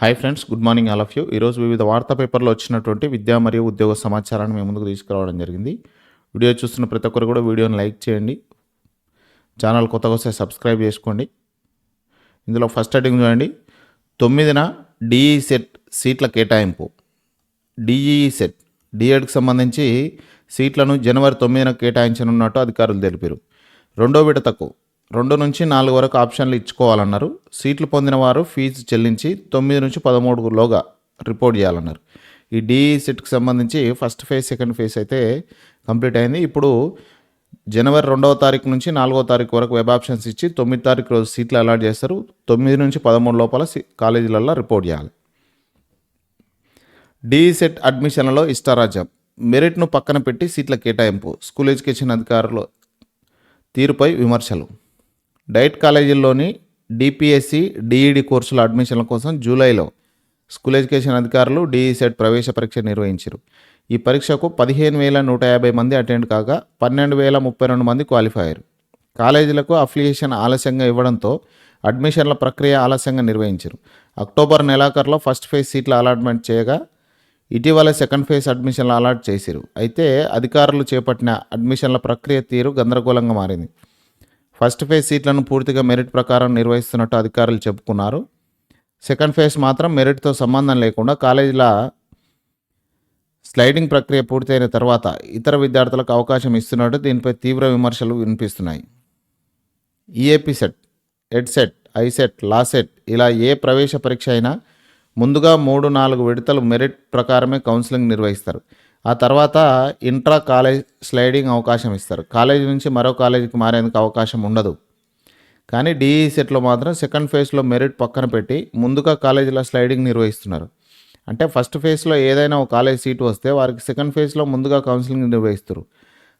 Hi friends good morning all of you ఈరోజు వివిధ వార్తా పేపర్లో వచ్చినటువంటి విద్యా మరియు ఉద్యోగ సమాచారాన్ని మేము ముందుకు తీసుకురావడం జరిగింది. వీడియో చూస్తున్న ప్రతి ఒక్కరు కూడా వీడియోని లైక్ చేయండి. ఛానల్ కొత్తగా వస్తే సబ్స్క్రైబ్ చేసుకోండి. ఇందులో ఫస్ట్ హెడ్డింగ్ చూడండి. తొమ్మిదిన డిఈ సెట్ సీట్ల కేటాయింపు. డిఈ సెట్ డిఎడ్కి సంబంధించి సీట్లను జనవరి తొమ్మిదిన కేటాయించనున్నట్టు అధికారులు తెలిపారు. రెండో విడతకు రెండు నుంచి నాలుగు వరకు ఆప్షన్లు ఇచ్చుకోవాలన్నారు. సీట్లు పొందిన వారు ఫీజు చెల్లించి తొమ్మిది నుంచి పదమూడులోగా రిపోర్ట్ చేయాలన్నారు. ఈ డిఈ సెట్కి సంబంధించి ఫస్ట్ ఫేజ్ సెకండ్ ఫేజ్ అయితే కంప్లీట్ అయింది. ఇప్పుడు జనవరి రెండవ తారీఖు నుంచి నాలుగో తారీఖు వరకు వెబ్ ఆప్షన్స్ ఇచ్చి తొమ్మిది తారీఖు రోజు సీట్లు అలాట్ చేస్తారు. తొమ్మిది నుంచి పదమూడు లోపల కాలేజీలలో రిపోర్ట్ చేయాలి. DE set అడ్మిషన్లలో ఇష్టారాజ్యం. మెరిట్ను పక్కన పెట్టి సీట్ల కేటాయింపు. స్కూల్ ఎడ్యుకేషన్ అధికారులు తీరుపై విమర్శలు. డైట్ కాలేజీల్లోని డిపిఎస్సి డిఈడి కోర్సుల అడ్మిషన్ల కోసం జూలైలో స్కూల్ ఎడ్యుకేషన్ అధికారులు డిఈసెట్ ప్రవేశ పరీక్ష నిర్వహించారు. ఈ పరీక్షకు పదిహేను వేల నూట యాభై మంది అటెండ్ కాగా పన్నెండు వేల ముప్పై రెండు మంది క్వాలిఫై అయ్యారు కాలేజీలకు అఫిలియేషన్ ఆలస్యంగా ఇవ్వడంతో అడ్మిషన్ల ప్రక్రియ ఆలస్యంగా నిర్వహించారు. అక్టోబర్ నెలాఖరులో ఫస్ట్ ఫేజ్ సీట్ల అలాట్మెంట్ చేయగా ఇటీవల సెకండ్ ఫేజ్ అడ్మిషన్లు అలాట్ చేశారు అయితే అధికారులు చేపట్టిన అడ్మిషన్ల ప్రక్రియ తీరు గందరగోళంగా మారింది. ఫస్ట్ ఫేజ్ సీట్లను పూర్తిగా మెరిట్ ప్రకారం నిర్వహిస్తున్నట్టు అధికారులు చెప్పుకున్నారు. సెకండ్ ఫేజ్ మాత్రం మెరిట్తో సంబంధం లేకుండా కాలేజీల స్లైడింగ్ ప్రక్రియ పూర్తయిన తర్వాత ఇతర విద్యార్థులకు అవకాశం ఇస్తున్నట్టు దీనిపై తీవ్ర విమర్శలు వినిపిస్తున్నాయి. EAPCET EdCET ICET LAWCET ఇలా ఏ ప్రవేశ పరీక్ష అయినా ముందుగా మూడు నాలుగు విడతలు మెరిట్ ప్రకారమే కౌన్సిలింగ్ నిర్వహిస్తారు. ఆ తర్వాత ఇంట్రా కాలేజ్ స్లైడింగ్ అవకాశం ఇస్తారు. కాలేజీ నుంచి మరో కాలేజీకి మారేందుకు అవకాశం ఉండదు. కానీ డిఈ సెట్లో మాత్రం సెకండ్ ఫేజ్లో మెరిట్ పక్కన పెట్టి ముందుగా కాలేజీలో స్లైడింగ్ నిర్వహిస్తున్నారు. అంటే ఫస్ట్ ఫేజ్లో ఏదైనా ఒక కాలేజ్ సీటు వస్తే వారికి సెకండ్ ఫేజ్లో ముందుగా కౌన్సిలింగ్ నిర్వహిస్తారు.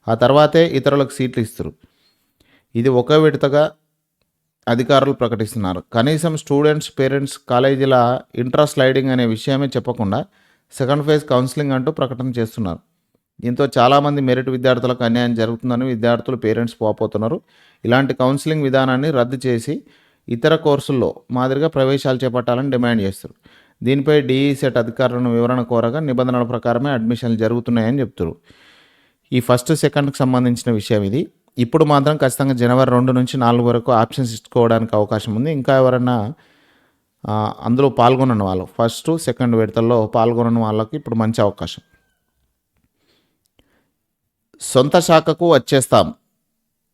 ఆ తర్వాతే ఇతరులకు సీట్లు ఇస్తారు. ఇది ఒక విడతగా అధికారులు ప్రకటిస్తున్నారు. కనీసం స్టూడెంట్స్ పేరెంట్స్ కాలేజీల ఇంట్రా స్లైడింగ్ అనే విషయమే చెప్పకుండా సెకండ్ ఫేజ్ కౌన్సిలింగ్ అంటూ ప్రకటన చేస్తున్నారు. దీంతో చాలామంది మెరిట్ విద్యార్థులకు అన్యాయం జరుగుతుందని విద్యార్థులు పేరెంట్స్ పోపోతున్నారు ఇలాంటి కౌన్సిలింగ్ విధానాన్ని రద్దు చేసి ఇతర కోర్సుల్లో మాదిరిగా ప్రవేశాలు చేపట్టాలని డిమాండ్ చేస్తారు. దీనిపై డిఈ సెట్ అధికారులను వివరణ కోరగా నిబంధనల ప్రకారమే అడ్మిషన్లు జరుగుతున్నాయని చెప్తారు ఈ ఫస్ట్ సెకండ్కి సంబంధించిన విషయం ఇది. ఇప్పుడు మాత్రం ఖచ్చితంగా జనవరి రెండు నుంచి నాలుగు వరకు ఆప్షన్స్ ఇచ్చుకోవడానికి అవకాశం ఉంది. ఇంకా ఎవరైనా అందులో పాల్గొనని వాళ్ళు ఫస్ట్ సెకండ్ విడతల్లో పాల్గొనని వాళ్ళకి ఇప్పుడు మంచి అవకాశం. సొంత శాఖకు వచ్చేస్తాం.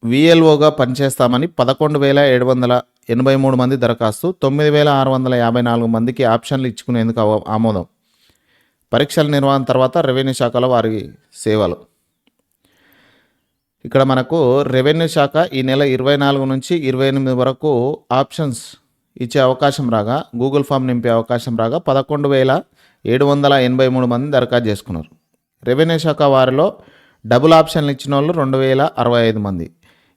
విఎల్ఓగా పనిచేస్తామని పదకొండు వేల ఏడు వందల ఎనభై మూడు మంది దరఖాస్తు తొమ్మిది వేల ఆరు వందల యాభై నాలుగు మందికి ఆప్షన్లు ఇచ్చుకునేందుకు ఆమోదం. పరీక్షల నిర్వహణ తర్వాత రెవెన్యూ శాఖలో వారి సేవలు. ఇక్కడ మనకు రెవెన్యూ శాఖ ఈ నెల ఇరవై నాలుగు నుంచి ఇరవై ఎనిమిది వరకు ఆప్షన్స్ ఇచ్చే అవకాశం రాగా గూగుల్ ఫామ్ నింపే అవకాశం రాగా పదకొండు వేల ఏడు వందల ఎనభై మూడు మంది దరఖాస్తు చేసుకున్నారు. రెవెన్యూ శాఖ వారిలో డబుల్ ఆప్షన్లు ఇచ్చిన వాళ్ళు రెండు వేల అరవై ఐదు మంది.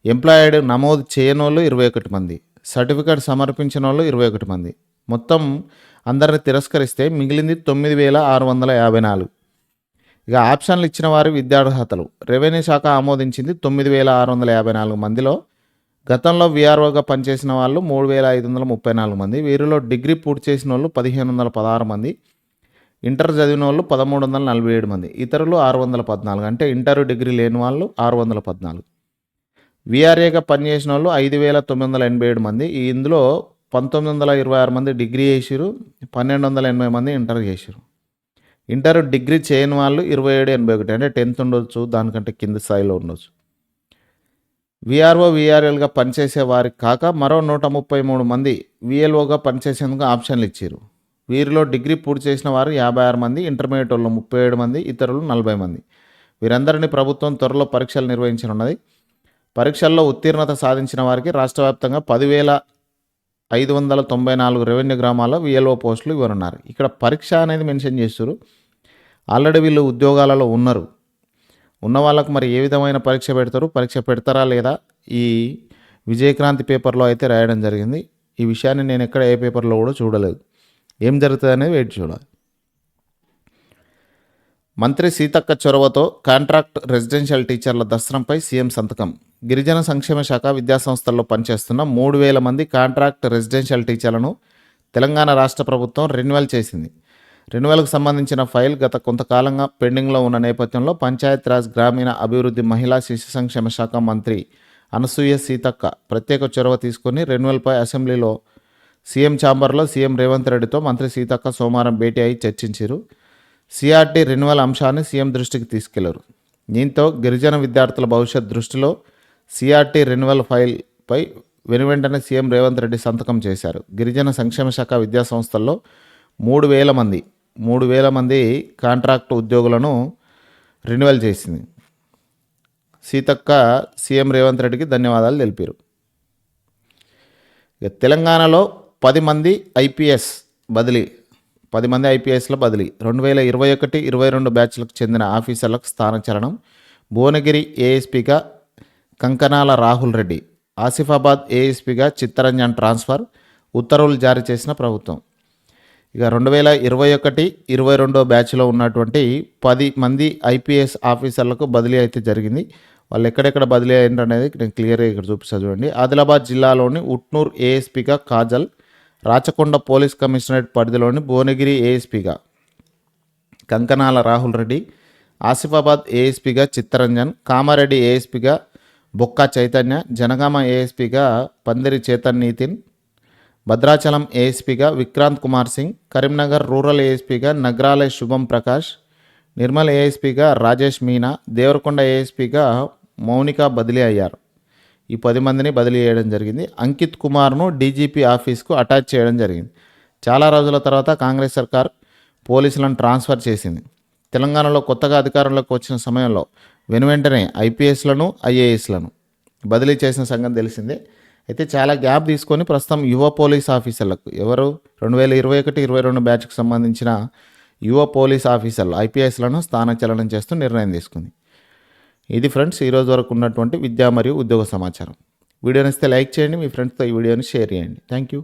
ఎంప్లాయిడ్ నమోదు చేయని వాళ్ళు ఇరవై ఒకటి మంది. సర్టిఫికేట్ సమర్పించిన వాళ్ళు ఇరవై ఒకటి మంది. మొత్తం అందరిని తిరస్కరిస్తే మిగిలింది తొమ్మిది వేల ఆరు వందల యాభై నాలుగు. ఇక ఆప్షన్లు ఇచ్చిన వారి విద్యార్హతలు. రెవెన్యూ శాఖ ఆమోదించింది తొమ్మిది వేల ఆరు వందల యాభై నాలుగు మందిలో. గతంలో విఆర్ఓగా పనిచేసిన వాళ్ళు మూడు వేల ఐదు వందల ముప్పై నాలుగు మంది. వీరిలో డిగ్రీ పూర్తి చేసిన వాళ్ళు పదిహేను వందల పదహారు మంది. ఇంటర్ చదివిన వాళ్ళు పదమూడు వందల నలభై ఏడు మంది. ఇతరులు ఆరు వందల పద్నాలుగు. అంటే ఇంటర్ డిగ్రీ లేని వాళ్ళు ఆరు వందల పద్నాలుగు. విఆర్ఏగా పనిచేసిన వాళ్ళు ఐదు వేల తొమ్మిది వందల ఎనభై ఏడు మంది. ఇందులో పంతొమ్మిది వందల ఇరవై ఆరు మంది డిగ్రీ చేసిరు పన్నెండు వందల ఎనభై మంది ఇంటర్ చేసిరు ఇంటర్ డిగ్రీ చేయని వాళ్ళు ఇరవై ఏడు ఎనభై ఒకటి. అంటే టెన్త్ ఉండొచ్చు దానికంటే కింది స్థాయిలో ఉండొచ్చు. విఆర్ఓ విఆర్ఎల్గా పనిచేసే వారికి కాక మరో నూట ముప్పై మూడు మంది విఎల్ఓగా పనిచేసేందుకు ఆప్షన్లు ఇచ్చారు వీరిలో డిగ్రీ పూర్తి చేసిన వారు యాభై ఆరు మంది ఇంటర్మీడియట్ వాళ్ళు ముప్పై ఏడు మంది ఇతరులు నలభై మంది. వీరందరినీ ప్రభుత్వం త్వరలో పరీక్షలు నిర్వహించనున్నది. పరీక్షల్లో ఉత్తీర్ణత సాధించిన వారికి రాష్ట్ర వ్యాప్తంగా పదివేల ఐదు వందల తొంభై నాలుగు రెవెన్యూ గ్రామాల్లో విఎల్ఓ పోస్టులు ఇవ్వనున్నారు. ఇక్కడ పరీక్ష అనేది మెన్షన్ చేస్తారు ఆల్రెడీ వీళ్ళు ఉద్యోగాలలో ఉన్నారు. ఉన్న వాళ్ళకు మరి ఏ విధమైన పరీక్ష పెడతారు? పరీక్ష పెడతారా లేదా? ఈ విజయక్రాంతి పేపర్లో అయితే రాయడం జరిగింది. ఈ విషయాన్ని నేను ఎక్కడ ఏ పేపర్లో కూడా చూడలేదు. ఏం జరుగుతుంది అనేది వెయిట్ చూడాలి. మంత్రి సీతక్క చొరవతో కాంట్రాక్ట్ రెసిడెన్షియల్ టీచర్ల దస్త్రంపై సీఎం సంతకం. గిరిజన సంక్షేమ శాఖ విద్యాసంస్థల్లో పనిచేస్తున్న మూడు వేల మంది కాంట్రాక్ట్ రెసిడెన్షియల్ టీచర్లను తెలంగాణ రాష్ట్ర ప్రభుత్వం రెన్యువల్ చేసింది. రెన్యువల్కు సంబంధించిన ఫైల్ గత కొంతకాలంగా పెండింగ్లో ఉన్న నేపథ్యంలో పంచాయతీరాజ్ గ్రామీణ అభివృద్ధి మహిళా శిశు సంక్షేమ శాఖ మంత్రి అనసూయ సీతక్క ప్రత్యేక చొరవ తీసుకుని రెన్యువల్పై అసెంబ్లీలో సీఎం ఛాంబర్లో సీఎం రేవంత్ రెడ్డితో మంత్రి సీతక్క సోమవారం భేటీ అయి చర్చించారు. సిఆర్టీ రెన్యువల్ అంశాన్ని సీఎం దృష్టికి తీసుకెళ్ళారు. దీంతో గిరిజన విద్యార్థుల భవిష్యత్ దృష్టిలో సిఆర్టీ రెన్యువల్ ఫైల్పై వెనువెంటనే సీఎం రేవంత్ రెడ్డి సంతకం చేశారు. గిరిజన సంక్షేమ శాఖ విద్యా సంస్థల్లో మూడు వేల మంది మూడు వేల మంది కాంట్రాక్ట్ ఉద్యోగులను రెన్యువల్ చేసింది. సీతక్క సీఎం రేవంత్ రెడ్డికి ధన్యవాదాలు తెలిపారు. తెలంగాణలో పది మంది ఐపీఎస్ బదిలీ పది మంది ఐపీఎస్ల బదిలీ. రెండు వేల ఇరవై ఒకటి ఇరవై రెండు బ్యాచ్లకు చెందిన ఆఫీసర్లకు స్థానచలనం భువనగిరి ఏఎస్పీగా కంకనాల రాహుల్ రెడ్డి ఆసిఫాబాద్ ఏఎస్పీగా చిత్తరంజన్ ట్రాన్స్ఫర్ ఉత్తర్వులు జారీ చేసిన ప్రభుత్వం. ఇక రెండు వేల ఇరవై ఒకటి ఇరవై రెండో బ్యాచ్లో ఉన్నటువంటి పది మంది ఐపీఎస్ ఆఫీసర్లకు బదిలీ అయితే జరిగింది. వాళ్ళు ఎక్కడెక్కడ బదిలీ అయ్యారు అనేది నేను క్లియర్గా ఇక్కడ చూపిస్తా చూడండి. ఆదిలాబాద్ జిల్లాలోని ఉట్నూర్ ఏఎస్పీగా కాజల్ రాచకొండ పోలీస్ కమిషనరేట్ పరిధిలోని భువనగిరి ఏఎస్పీగా కంకనాల రాహుల్ రెడ్డి ఆసిఫాబాద్ ఏఎస్పీగా చిత్తరంజన్ కామారెడ్డి ఏఎస్పీగా బొక్కా చైతన్య జనగామ ఏఎస్పీగా పందిరి చేతన్ నితిన్ భద్రాచలం ఏఎస్పీగా విక్రాంత్ కుమార్ సింగ్ కరీంనగర్ రూరల్ ఏఎస్పీగా నగరాలయ శుభం ప్రకాష్ నిర్మల్ ఏఎస్పీగా రాజేష్ మీనా దేవరకొండ ఏఎస్పీగా మౌనిక బదిలీ అయ్యారు. ఈ పది మందిని బదిలీ చేయడం జరిగింది. అంకిత్ కుమార్ను డీజీపీ ఆఫీస్కు అటాచ్ చేయడం జరిగింది. చాలా రోజుల తర్వాత కాంగ్రెస్ సర్కార్ పోలీసులను ట్రాన్స్ఫర్ చేసింది. తెలంగాణలో కొత్తగా అధికారంలోకి వచ్చిన సమయంలో వెనువెంటనే ఐపీఎస్లను ఐఏఎస్లను బదిలీ చేసిన సంగతి తెలిసిందే. అయితే చాలా గ్యాప్ తీసుకొని ప్రస్తుతం యువ పోలీస్ ఆఫీసర్లకు ఎవరు? రెండు వేల ఇరవై ఒకటి ఇరవై రెండు బ్యాచ్కి సంబంధించిన యువ పోలీస్ ఆఫీసర్లు ఐపీఎస్లను స్థానచలనం చేస్తూ నిర్ణయం తీసుకుంది. ఇది ఫ్రెండ్స్ ఈరోజు వరకు ఉన్నటువంటి విద్యా మరియు ఉద్యోగ సమాచారం. వీడియో నచ్చితే లైక్ చేయండి మీ ఫ్రెండ్స్తో ఈ వీడియోని షేర్ చేయండి. Thank you.